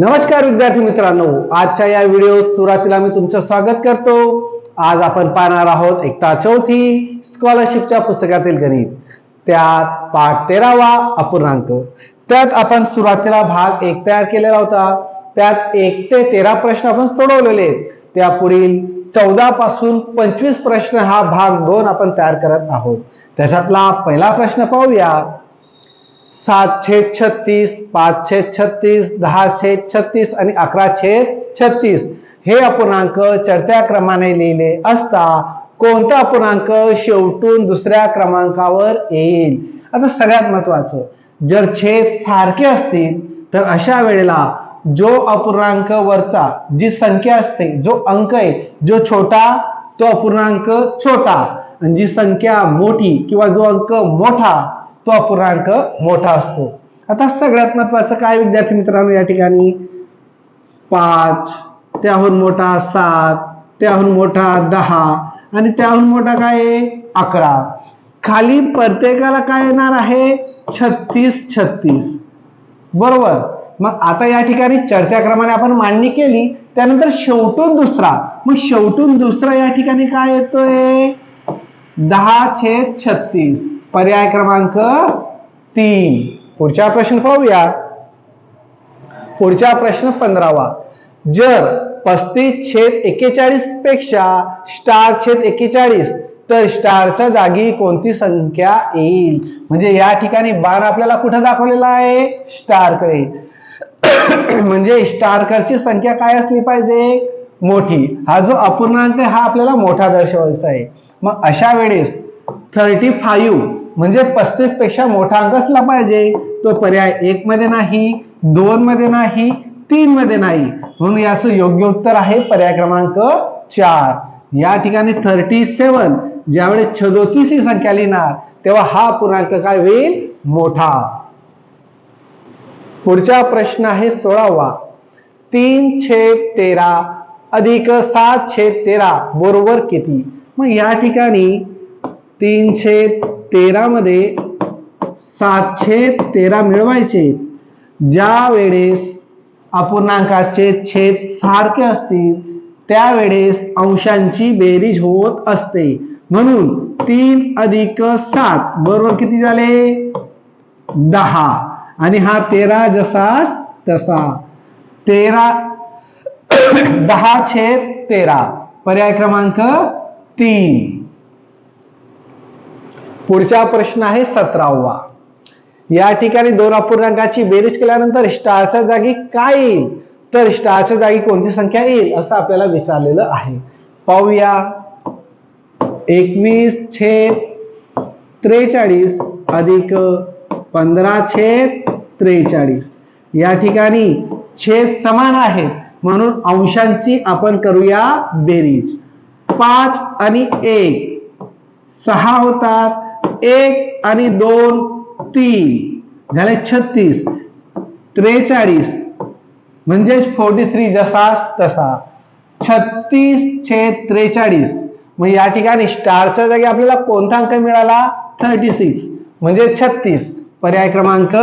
नमस्कार विद्यार्थी मित्रांनो. आजच्या या व्हिडिओ सुरुवातीला मी तुमचं स्वागत करतो. आज आपण पाहणार आहोत एकता चौथी स्कॉलरशिपच्या पुस्तकातील गणित. त्यात पाठ तेरावा अपूर्णांक. त्यात आपण सुरुवातीला भाग एक तयार केलेला होता. त्यात एक ते तेरा प्रश्न आपण सोडवलेले त्या पुढील चौदा पासून पंचवीस प्रश्न हा भाग दोन आपण तयार करत आहोत. त्याच्यातला पहिला प्रश्न पाहूया. सात छेद छत्तीस पाच छेद छत्तीस दहा छेद छत्तीस आणि अकरा छेद छत्तीस. हे अपूर्णांक चढत्या क्रमाने लिहिले असता कोणता अपूर्णांक शेवटून दुसऱ्या क्रमांकावर येईल? आता सगळ्यात महत्वाचं जर छेद सारखे असतील तर अशा वेळेला जो अपूर्णांक वरचा जी संख्या असते जो अंक आहे जो छोटा तो अपूर्णांक छोटा. आणि जी संख्या मोठी किंवा जो अंक मोठा तो अपूर्णांक मोठा असतो. आता सगळ्यात महत्वाचं काय विद्यार्थी मित्रांनो या ठिकाणी? पाच त्याहून मोठा सात त्याहून मोठा दहा आणि त्याहून मोठा काय आहे? अकरा. खाली प्रत्येकाला काय येणार आहे? छत्तीस छत्तीस. बरोबर. मग आता या ठिकाणी चढत्या क्रमाने आपण मांडणी केली त्यानंतर शेवटून दुसरा. मग शेवटून दुसरा या ठिकाणी काय येतोय? दहा छेद छत्तीस. पर्याय क्रमांक तीन. पुढचा प्रश्न पाहूया. पुढचा प्रश्न पंधरावा. जर पस्तीस छेद एक्केचाळीसपेक्षा स्टार छेद एक्केचाळीस तर स्टारच्या जागी कोणती संख्या येईल? म्हणजे या ठिकाणी बाण आपल्याला कुठं दाखवलेला आहे? स्टारकडे. म्हणजे स्टारकडची संख्या काय असली पाहिजे? मोठी. हा जो अपूर्णांक आहे हा आपल्याला मोठा दर्शवायचा आहे. मग अशा वेळेस थर्टी फाईव्ह म्हणजे पस्तीसपेक्षा मोठा अंक असला पाहिजे. तो पर्याय एक मध्ये नाही दोन मध्ये नाही तीन मध्ये नाही. म्हणून याचं योग्य उत्तर आहे पर्याय क्रमांक चार. या ठिकाणी थर्टी सेवन ज्यावेळेस छदोतीस ही संख्या लिहिणार तेव्हा हा पूर्णांक काय होईल? मोठा. पुढचा प्रश्न आहे सोळावा. तीन छेद तेरा अधिक सात छेद तेरा बरोबर किती? मग या ठिकाणी तीन छेद तेरामध्ये सातशे तेरा मिळवायचे. ज्या वेळेस अपूर्णांकाचे छेद सारखे असतील त्यावेळेस अंशांची बेरीज होत असते. म्हणून तीन अधिक सात बरोबर किती झाले? दहा. आणि हा तेरा जसाच तसा. तेरा दहा छेद तेरा. पर्याय क्रमांक तीन. पुढचा प्रश्न आहे सतरावा. या ठिकाणी दोन अपूर्णांकाची बेरीज केल्यानंतर स्टारच्या जागी काय येईल? तर स्टारच्या जागी कोणती संख्या येईल? असं आपल्याला विचारलेलं आहे. पाहूया. एकवीस छेद त्रेचाळीस अधिक पंधरा छेद त्रेचाळीस. या ठिकाणी छेद समान आहेत म्हणून अंशांची आपण करूया बेरीज. पाच आणि एक सहा होतात. एक आणि दोन तीन. झाले छत्तीस. त्रेचाळीस. म्हणजेच फोर्टी थ्री जसा तसा. छत्तीस छेद त्रेचाळीस. मग या ठिकाणी स्टारच्या जागी आपल्याला कोणता अंक मिळाला? थर्टी सिक्स म्हणजे छत्तीस. पर्याय क्रमांक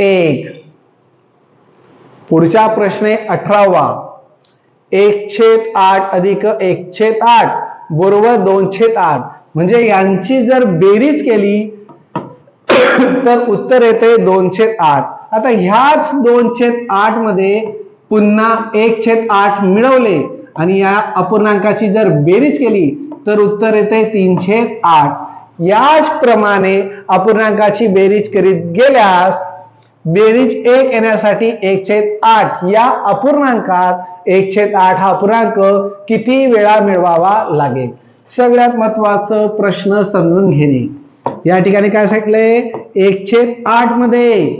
एक. पुढचा प्रश्न आहे अठरावा. एक छेद आठ अधिक एक छेद आठ. बरोबर दोन छेद आठ. म्हणजे यांची जर बेरीज केली तर उत्तर येते दोनशे आठ. आता ह्याच दोनशे आठमध्ये पुन्हा एक छेद आठ मिळवले आणि या अपूर्णांकाची जर बेरीज केली तर उत्तर येते तीनशे आठ. याच प्रमाणे अपूर्णांकाची बेरीज करीत गेल्यास बेरीज एक येण्यासाठी एक छेद आठ. या अपूर्णांकात एक छेद आठ हा अपूर्णांक किती वेळा मिळवावा लागेल? सगळ्यात महत्वाचं प्रश्न समजून घेणे. या ठिकाणी काय सांगितलंय? एक छेद आठमध्ये.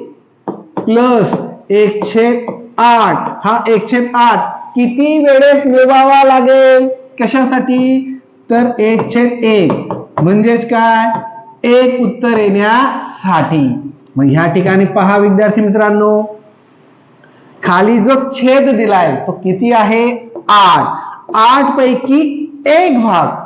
प्लस एक छेद आठ. हा एक छेद आठ किती वेळेस मिळवावा लागेल? कशासाठी? तर एक छेद एक. म्हणजेच काय? एक उत्तर येण्यासाठी. मग ह्या ठिकाणी पहा विद्यार्थी मित्रांनो. खाली जो छेद दिलाय तो किती आहे? आठ. आठ पैकी एक भाग.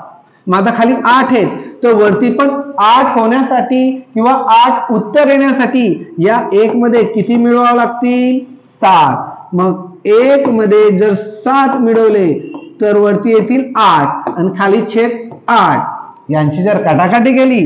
माझा खाली आठ आहेत. तर वरती पण आठ होण्यासाठी किंवा आठ उत्तर येण्यासाठी या एक मध्ये किती मिळवावं लागतील? सात. मग एक मध्ये जर सात मिळवले तर वरती येतील आठ आणि खाली छेद आठ. यांची जर काटाकाटी केली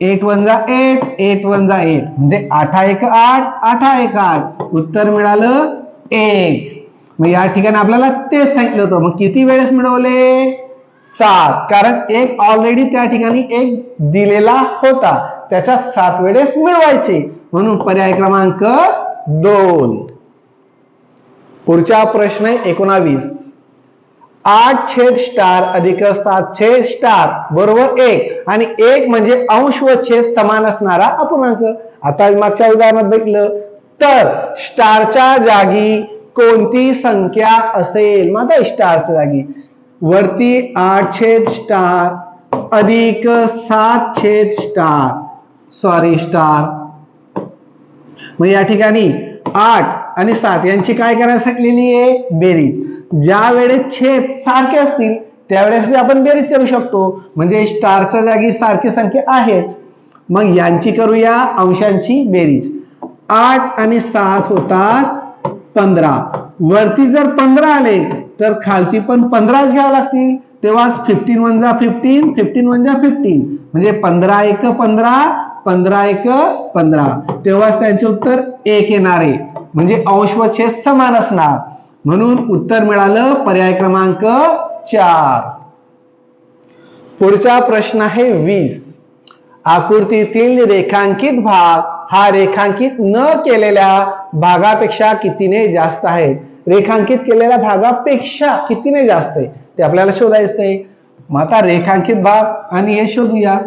एट वन जा एट एट वन जा एट म्हणजे आठा एक आठ आठा एक आठ. उत्तर मिळालं एक. मग या ठिकाणी आपल्याला तेच सांगितलं होतं. मग किती वेळेस मिळवले? सात. कारण एक ऑलरेडी त्या ठिकाणी एक दिलेला होता. त्याच्या सात वेळेस मिळवायचे. म्हणून पर्याय क्रमांक दोन. पुढचा प्रश्न आहे एकोणावीस. आठ छेद स्टार अधिक सात छेद स्टार बरोबर एक. आणि एक म्हणजे अंश व छेद समान असणारा अपूर्णांक. आता मागच्या उदाहरणात बघितलं. तर स्टारच्या जागी कोणती संख्या असेल? माझा स्टारच्या जागी. वरती आठ छेद स्टार अधिक सात छेद स्टार. सॉरी स्टार मग या ठिकाणी आठ आणि सात यांची काय करायला सांगलेली आहे? बेरीज. ज्या वेळेस छेद सारखे असतील त्यावेळेस आपण बेरीज करू शकतो. म्हणजे स्टारच्या जागी सारखी संख्या आहेच. मग यांची करूया अंशांची बेरीज. आठ आणि सात होतात पंधरा. वरती जर पंधरा आले तर खालती पण पंधराच घ्यावं लागतील. तेव्हाच फिफ्टीन वन जा फिफ्टीन फिफ्टीन वन जा फिफ्टीन म्हणजे पंधरा एक पंधरा पंधरा एक पंधरा. तेव्हाच त्यांचे उत्तर एक येणार आहे. म्हणजे अंश व छेद समान असणार. म्हणून उत्तर मिळालं पर्याय क्रमांक चार. पुढचा प्रश्न आहे वीस. आकृतीतील रेखांकित भाग हा रेखांकित न केलेल्या भागापेक्षा कितीने जास्त आहे रेखांकित केलेल्या भागापेक्षा कितीने जास्त आहे? ते आपल्याला शोधायचं आहे. मग आता रेखांकित भाग आणि हे शोधूया.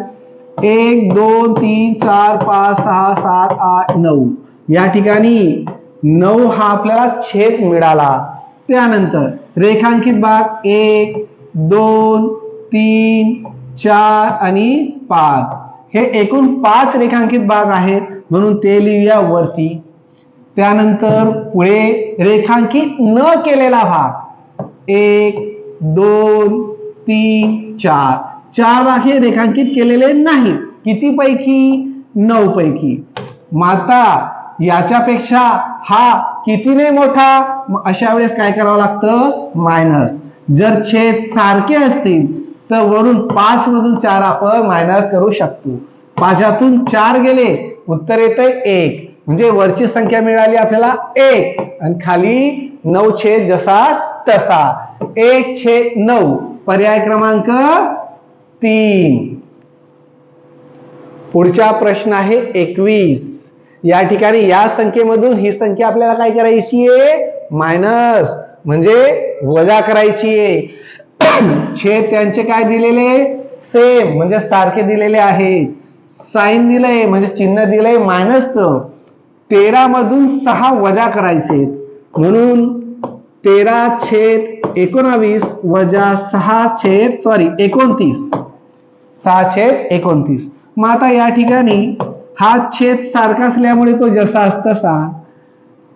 एक दोन तीन चार पाच सहा सात आठ नऊ. या ठिकाणी नऊ हा आपल्याला छेद मिळाला. त्यानंतर रेखांकित भाग एक दोन तीन चार आणि पाच. हे एकूण पाच रेखांकित भाग आहेत. म्हणून ते लिहूया वरती. त्यानंतर पुढे रेखांकित न केलेला भाग. एक दोन तीन चार. चार भाग हे रेखांकित केलेले नाही. किती पैकी? नऊ पैकी. माता याच्यापेक्षा हा कितीने मोठा? अशा वेळेस काय करावं लागतं? मायनस. जर छेद सारखे असतील तर वरून पाच मधून चार आपण मायनस करू शकतो. पाचातून चार गेले उत्तर येतंय एक. म्हणजे वरची संख्या मिळाली आपल्याला एक. आणि खाली नऊ छेद जसा तसा. एक छेद नऊ. पर्याय क्रमांक तीन. पुढचा प्रश्न आहे एकवीस. या ठिकाणी या संख्येमधून ही संख्या आपल्याला काय करायची आहे? मायनस. म्हणजे वजा करायची आहे. छेद त्यांचे काय दिलेले? सेम. म्हणजे सारखे दिलेले आहे साईन दिलंय. म्हणजे चिन्ह दिलंय मायनस तेरा मधून सहा वजा करायचे म्हणून तेरा छेद एकोणावीस वजा सहा छेद सॉरी एकोणतीस. सहा छेद एकोणतीस. मग आता या ठिकाणी हा छेद सारखा असल्यामुळे तो जसा असतसा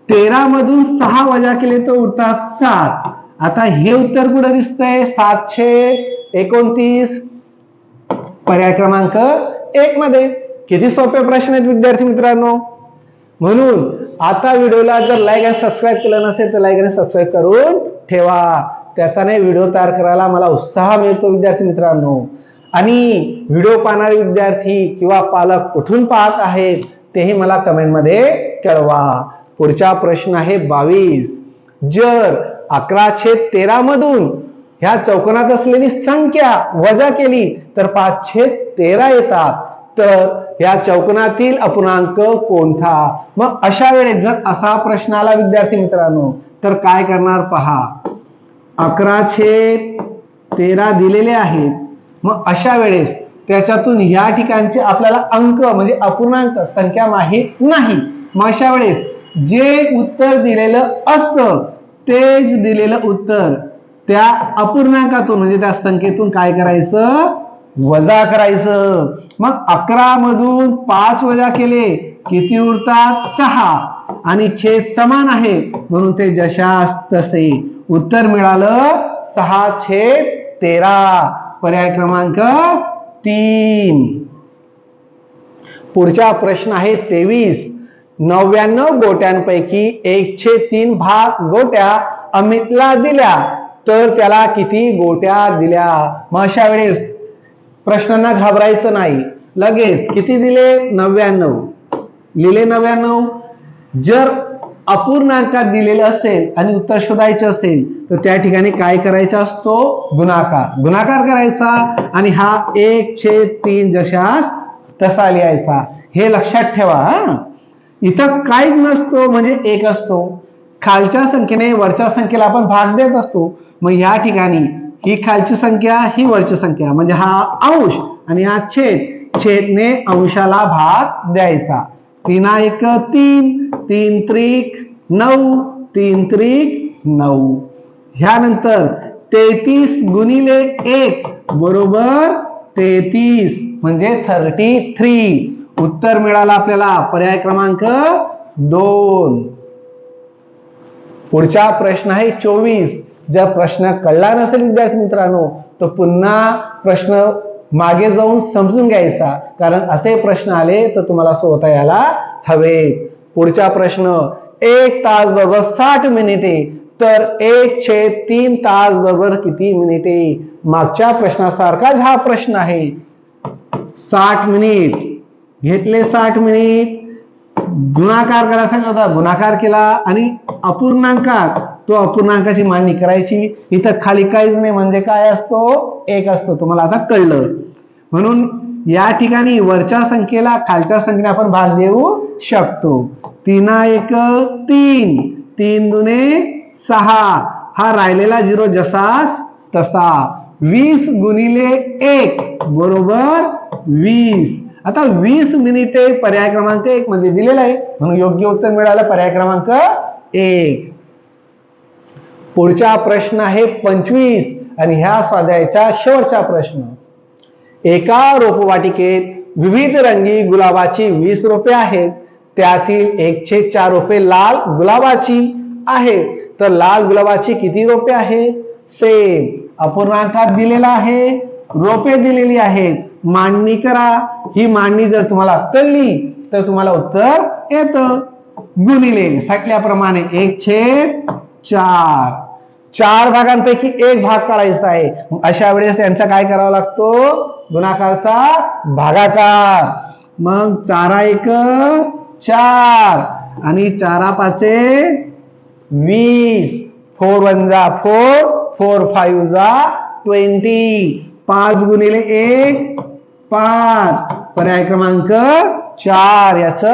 तेरा मधून सहा वजा केले तर उरतात सात. आता हे उत्तर कुठं दिसतंय? सातशे एकोणतीस. पर्याय क्रमांक एक मध्ये. किती सोपे प्रश्न आहेत विद्यार्थी मित्रांनो? म्हणून आता व्हिडिओला जर लाईक आणि सबस्क्राईब केलं नसेल तर लाईक आणि सबस्क्राईब करून ठेवा. त्याच्याने व्हिडिओ तयार करायला मला उत्साह मिळतो विद्यार्थी मित्रांनो. आणि व्हिडिओ पाहणारे विद्यार्थी किंवा पालक कुठून पाहत आहेत तेही मला कमेंटमध्ये कळवा. पुढचा प्रश्न आहे बावीस. जर अकराशे तेरा मधून ह्या चौकोनात असलेली संख्या वजा केली तर पाचशे तेरा येतात. तर या चौकोनातील अपूर्णांक कोणता? मग अशा वेळेस जर असा प्रश्न आला विद्यार्थी मित्रांनो तर काय करणार पहा? अकरा छेद तेरा दिलेले आहेत. मग अशा वेळेस त्याच्यातून या ठिकाणचे आपल्याला अंक म्हणजे अपूर्णांक संख्या माहीत नाही. मग अशा वेळेस जे उत्तर दिलेलं असतं तेच दिलेलं उत्तर त्या अपूर्णांकातून म्हणजे त्या संख्येतून काय करायचं? वजा करायचं. मग अकरा मधून पाच वजा केले किती उरतात? सहा. आणि छेद समान आहे म्हणून ते जशास तसे उत्तर मिळालं सहा छेद तेरा. पर्याय क्रमांक तीन. पुढचा प्रश्न आहे तेवीस. नव्याण्णव गोट्यांपैकी एकशे तीन भाग गोट्या अमितला दिल्या. तर त्याला किती गोट्या दिल्या? मग अशा वेळेस प्रश्नांना घाबरायचं नाही. लगेच किती दिले? नव्याण्णव. लिहिले नव्याण्णव? जर अपूर्णांकात दिलेले असेल आणि उत्तर शोधायचे असेल तर त्या ठिकाणी काय करायचा असतो? गुणाकार. गुणाकार करायचा आणि हा एक छेद तीन जशास तसा लिहायचा. हे लक्षात ठेवा इथं काहीच नसतो म्हणजे एक असतो. खालच्या संख्येने वरच्या संख्येला आपण भाग देत असतो. मग या ठिकाणी ही खालची संख्या ही वरची संख्या. म्हणजे हा अंश आणि हा छेद. छेदने अंशाला भाग द्यायचा. तीना एक तीन. तीन त्रिक नऊ. तीन त्रिक नऊ. ह्यानंतर तेहतीस गुणिले एक बरोबर तेहतीस म्हणजे थर्टी थ्री उत्तर मिळालं आपल्याला. पर्याय क्रमांक दोन. पुढचा प्रश्न आहे चोवीस. जर प्रश्न कळला नसेल विद्यार्थी मित्रांनो तर पुन्हा प्रश्न मागे जाऊन समजून घ्यायचा. कारण असे प्रश्न आले तर तुम्हाला सोडता यायला हवे. पुढचा प्रश्न एक तास बरोबर साठ मिनिटे. तर एक छे तीन तास बरोबर किती मिनिटे? मागच्या प्रश्नासारखाच हा प्रश्न आहे. साठ मिनिट. घेतले साठ मिनिट. गुणाकार करायचा सांगितलं होता. गुणाकार केला आणि अपूर्णांकात. तो अपूर्णांकाची मांडणी करायची. इथं खाली काहीच नाही म्हणजे काय असतो? एक असतो. तुम्हाला आता कळलं. म्हणून या ठिकाणी वरच्या संख्येला खालच्या संख्येने आपण भाग देऊ शकतो. तीना एक तीन. तीन दुने सहा. हा राहिलेला झिरो जसास तसा. वीस गुणिले एक बरोबर वीस. आता वीस मिनिटे पर्याय क्रमांक एक मध्ये दिलेला आहे. म्हणून योग्य उत्तर मिळालं पर्याय क्रमांक एक. पुढचा प्रश्न आहे पंचवीस. आणि ह्या स्वाध्यायाचा शेवटचा प्रश्न. एका रोपवाटिकेत विविध रंगी गुलाबाची वीस रोपे आहेत. त्यातील एकशे चार रोपे लाल गुलाबाची आहेत. तर लाल गुलाबाची किती रोपे आहेत? सेम. अपूर्णांकात दिलेला आहे. रोपे दिलेली आहेत. मांडणी करा. ही मांडणी जर तुम्हाला कळली तर तुम्हाला उत्तर येतं. गुणिले सांगल्याप्रमाणे एक चार. चार भागांपैकी एक भाग काढायचा आहे. अशा वेळेस त्यांचा काय करावा लागतो? गुणाकारचा भागाकार. मग चारा एक चार. आणि चारा पाचे वीस. फोर वन जा फोर फोर फाईव्ह जा ट्वेंटी. पाच गुणिले एक पाच. पर्याय क्रमांक चार. याच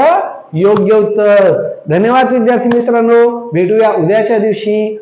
योग्य उत्तर. धन्यवाद विद्यार्थी मित्रांनो. भेटूया उद्याच्या दिवशी.